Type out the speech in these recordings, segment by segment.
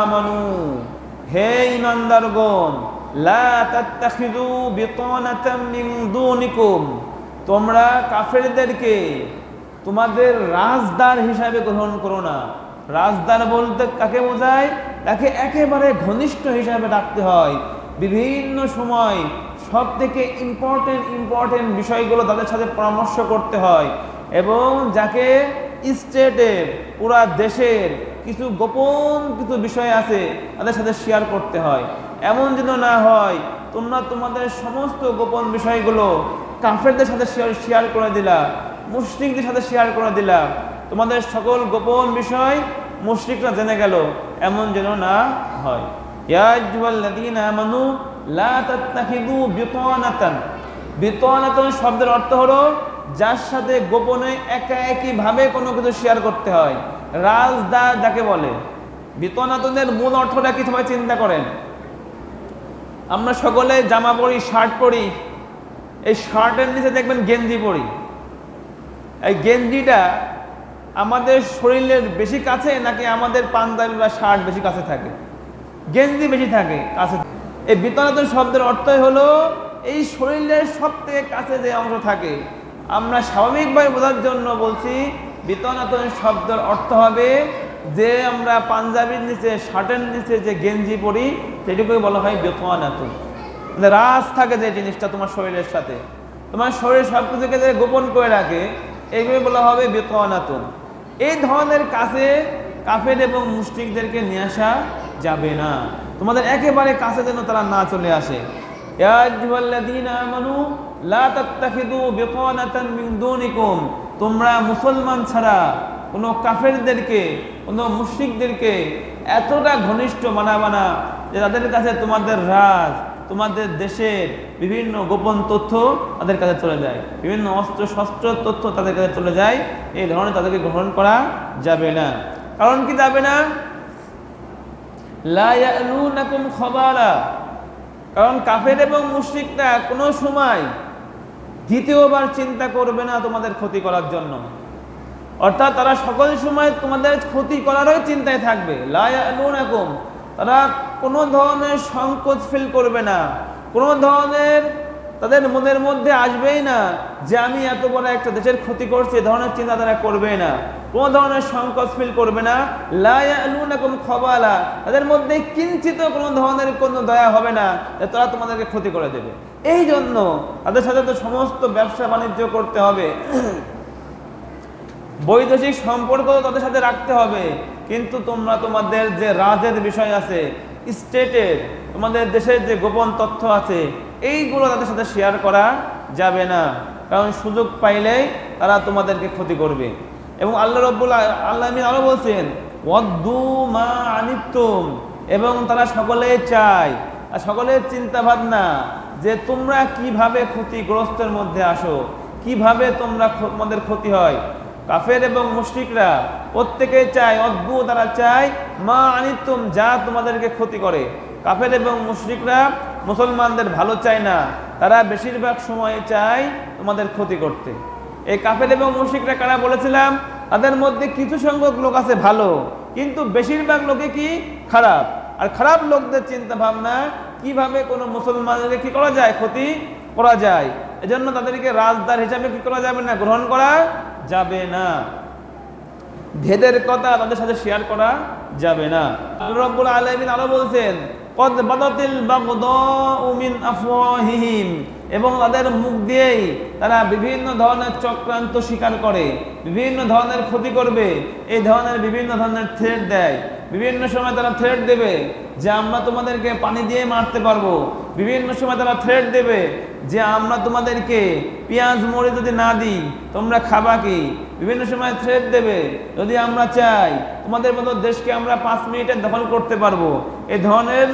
আমানু, হে মিন তোমরা কাফেরদেরকে তোমাদের রাজদার হিসাবে গ্রহণ করো না। রাজদার বলতে কাকে বোঝায়? তাকে একেবারে ঘনিষ্ঠ হিসাবে রাখতে হয়। বিভিন্ন সময় সব থেকে ইম্পর্টেন্ট ইম্পর্টেন্ট বিষয়গুলো তাদের সাথে পরামর্শ করতে হয় এবং যাকে স্টেটের, পুরা দেশের কিছু গোপন কিছু বিষয় আছে তাদের সাথে শেয়ার করতে হয়। এমন যেন না হয়, তোমরা তোমাদের সমস্ত গোপন বিষয়গুলো কাফেরদের সাথে শেয়ার করে দিলা, মুশরিকদের সাথে শেয়ার করে দিলা। তোমাদের সকল গোপন বিষয় মুশরিকরা জেনে গেল, এমন যেন না হয়। শব্দের অর্থ হলো, যার সাথে গোপনে একা একই ভাবে কোনো কিছু শেয়ার করতে হয়। রাজদার যাকে বলে বিতনাতনের মূল অর্থটা কি সবাই চিন্তা করেন? আমরা সকলে জামা পরি, শার্ট পরি, এই শার্টের নিচে দেখবেন গেঞ্জি পরি। এই গেঞ্জিটা আমাদের শরীরের বেশি কাছে নাকি আমাদের পাঞ্জাবি বা শার্ট বেশি কাছে থাকে? গেঞ্জি বেশি থাকে, কাছে এই বিতনাতন শব্দের অর্থই হলো, এই শরীরের সব থেকে কাছে যে অংশ থাকে, আমরা স্বাভাবিকভাবে বোঝার জন্য বলছি বিতনাতন শব্দের অর্থ হবে যে আমরা পাঞ্জাবির নিচে, শার্টের নিচে যে গেঞ্জি পরি, সেটুকুই বলা হয় বেতনাতুন। মানে রাজ থাকে যে জিনিসটা তোমার শরীরের সাথে। তোমার শরীর সব কিছুকে যে গোপন করে রাখে এগুলো বলা হবে বেতনাতুন। এই ধরনের কাছে কাফের এবং মুষ্টিকদেরকে নিয়ে আসা যাবে না। তোমাদের একেবারে কাছে যেন তারা না চলে আসে। ইয়া আইয়ুহাল্লাযীনা আমানু লা তাত্তাখিযু বিতানাতান মিন দুনিকুম। তোমরা মুসলমান ছাড়া কোনো কাফেরদেরকে, কোনো মুশরিকদেরকে এতটা ঘনিষ্ঠ বানাবা না যে তাদের কাছে তোমাদের রাজ, তোমাদের দেশের বিভিন্ন গোপন তথ্য তাদের কাছে চলে যায়। বিভিন্ন অস্ত্র, শস্ত্র তথ্য তাদের কাছে চলে যায়। এই ধরনের তাদেরকে গ্রহণ করা যাবে না। কারণ কি যাবে না? কারণ কাফের এবং মুশরিকরা কোনো সময় দ্বিতীয়বার চিন্তা করবে না তোমাদের ক্ষতি করার জন্য। অর্থাৎ তারা সকল সময় তোমাদের ক্ষতি করারও চিন্তায় থাকবে। তারা কোনো ধরনের সংকোচ ফিল করবে না। কোনো ধরনের তাদের মনের মধ্যে আসবেই না যে আমি এত বড় একটা দেশের ক্ষতি করছি, এ ধরনের চিন্তা তারা করবে না। কোনো ধরনের সংকোচ ফিল করবে না। লায়ালুনাকুম খবালা। তাদের মধ্যে কিঞ্চিত কোনো ধরনের কোনো দয়া হবে না তারা তোমাদেরকে ক্ষতি করে দেবে। এই জন্য তাদের সাথে তো সমস্ত ব্যবসা বাণিজ্য করতে হবে। বৈদেশিক সম্পর্ক তাদের সাথে রাখতে হবে। কিন্তু তোমরা তোমাদের যে রাজের বিষয় আছে স্টেটের তোমাদের দেশের যে গোপন তথ্য আছে এইগুলো তাদের সাথে শেয়ার করা যাবে না। কারণ সুযোগ পাইলেই তারা তোমাদেরকে ক্ষতি করবে। এবং আল্লাহ রব্বুল আল্লাহ আরও বলছেন, ওয়াদ্দু মা আনিতুম এবং তারা সকলে চায়। আর সকলের চিন্তা ভাবনা যে তোমরা কীভাবে ক্ষতিগ্রস্তের মধ্যে আসো, কীভাবে তোমরা তোমাদের ক্ষতি হয়। কাফের এবং মুশরিকরা প্রত্যেকে চায় অদ্ভুত তারা চায়, মা আনিতুম যা তোমাদেরকে ক্ষতি করে। কাফের এবং মুশরিকরা মুসলমানদের ভালো চায় না। তারা বেশিরভাগ সময় চায় তোমাদের ক্ষতি করতে। এই কাফের এবং মুশরিকরা কারা বলেছিলাম? তাদের মধ্যে কিছু সংখ্যক লোক আছে ভালো, কিন্তু বেশিরভাগ লোকে কি? খারাপ। আর খারাপ লোকদের চিন্তা ভাবনা কীভাবে কোনো মুসলমানদেরকে কি করা যায়? ক্ষতি করা যায়। এজন্য তাদেরকে রাজদার হিসাবে কি করা যাবে না? গ্রহণ করা যাবে না। ভেদের কথা তাদের সাথে শেয়ার করা যাবে না। রব্বুল আলামিন আরও বলছেন এবং তাদের মুখ দিয়েই তারা বিভিন্ন ধরনের চক্রান্ত স্বীকার করে, বিভিন্ন ধরনের ক্ষতি করবে, এই ধরনের বিভিন্ন ধরনের থ্রেট দেয়। বিভিন্ন সময় তারা থ্রেট দেবে যে আমরা তোমাদেরকে পানি দিয়ে মারতে পারব। বিভিন্ন সময় তারা থ্রেট দেবে যে আমরা তোমাদেরকে পেঁয়াজ মরে যদি না দিই, তোমরা খাবা কি? বিভিন্ন সময় থ্রেট দেবে, যদি আমরা চাই তোমাদের মতো দেশকে আমরা পাঁচ মিনিটে দখল করতে পারব। এই ধরনের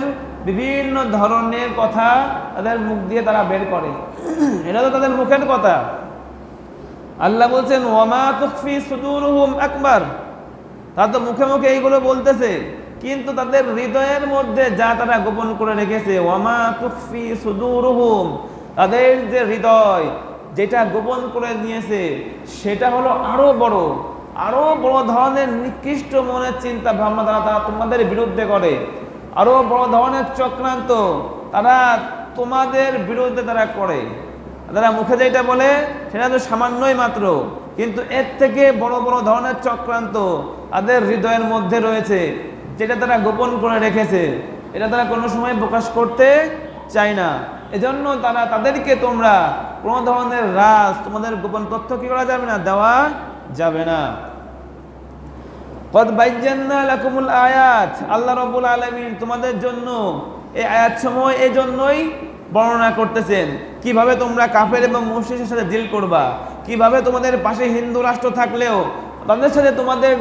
বিভিন্ন ধরনের কথা তাদের মুখ দিয়ে তারা বের করে। এটা তো তাদের মুখের কথা। আল্লাহ বলছেন ওয়ামা তুকফি সুদুরুহুম আকবার। তারা তো মুখে মুখে এইগুলো বলতেছে। কিন্তু তাদের হৃদয়ের মধ্যে যা তারা গোপন করে রেখেছে, ওয়ামা তুকফি সুদুরুহুম, তাদের যে হৃদয়, যেটা গোপন করে নিয়েছে, সেটা হলো আরও বড় আরও বড় ধরনের নিকৃষ্ট মনের চিন্তা ভাবনা তারা তারা তোমাদের বিরুদ্ধে করে। আরও বড় ধরনের চক্রান্ত তারা তোমাদের বিরুদ্ধে তারা করে। তারা মুখে যেটা বলে, সেটা তো সামান্যই মাত্র। কিন্তু এর থেকে বড় বড় ধরনের চক্রান্ত তাদের হৃদয়ের মধ্যে রয়েছে, যেটা তারা গোপন করে রেখেছে। এটা তারা কোনো সময় প্রকাশ করতে চায় না। এজন্য তারা তাদেরকে তোমরা কোনো ধরনের রাজ, তোমাদের গোপন তথ্য কি করা যাবে না, দেওয়া যাবে না। আয়াত, আল্লাহ রাব্বুল আলামিন তোমাদের জন্য এই আয়াত সময় এই জন্যই বর্ণনা করতেছেন। কীভাবে তোমরা কাফের এবং মুশরিকের সাথে ডিল করবা? কীভাবে তোমাদের পাশে হিন্দু রাষ্ট্র থাকলেও, তাদের সাথে তোমাদের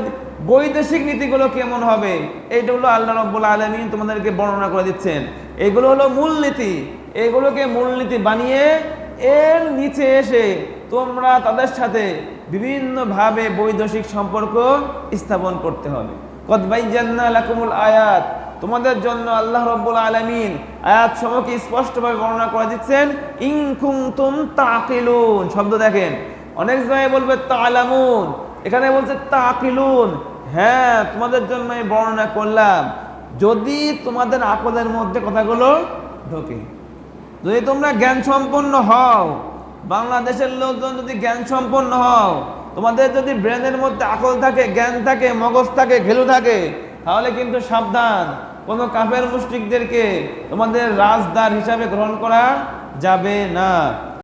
বৈদেশিক নীতিগুলো কেমন হবে, এইটা হলো আল্লাহ রাব্বুল আলামিন তোমাদেরকে বর্ণনা করে দিচ্ছেন। এগুলো হলো মূলনীতি এগুলোকে মূলনীতি বানিয়ে এর নিচে এসে তোমরা তাদের সাথে বিভিন্নভাবে বৈদেশিক সম্পর্ক স্থাপন করতে হবে। কদবাইজান্না লাকুমুল আয়াত। তোমাদের জন্য আল্লাহ রব্বুল আলামিন আয়াত সমূহকে স্পষ্টভাবে বর্ণনা করে দিচ্ছেন, ইন কুনতুম তাকিলুন। শব্দ দেখেন। অনেক জায়গায় বলবে তালামুন, এখানে বলছে তাকিলুন। হ্যাঁ তোমাদের জন্য আমি বর্ণনা করলাম। যদি তোমাদের আকলের মধ্যে কথাগুলো ঢোকে, যদি তোমরা জ্ঞান সম্পন্ন হও, বাংলাদেশের লোকজন যদি জ্ঞান সম্পন্ন হও, তোমাদের যদি ব্রেনের মধ্যে আকল থাকে, জ্ঞান থাকে, মগজ থাকে, ঘেলু থাকে, তাহলে কিন্তু সাবধান। কোনো কাফের মুষ্টিকদেরকে তোমাদের রাজদার হিসাবে গ্রহণ করা যাবে না।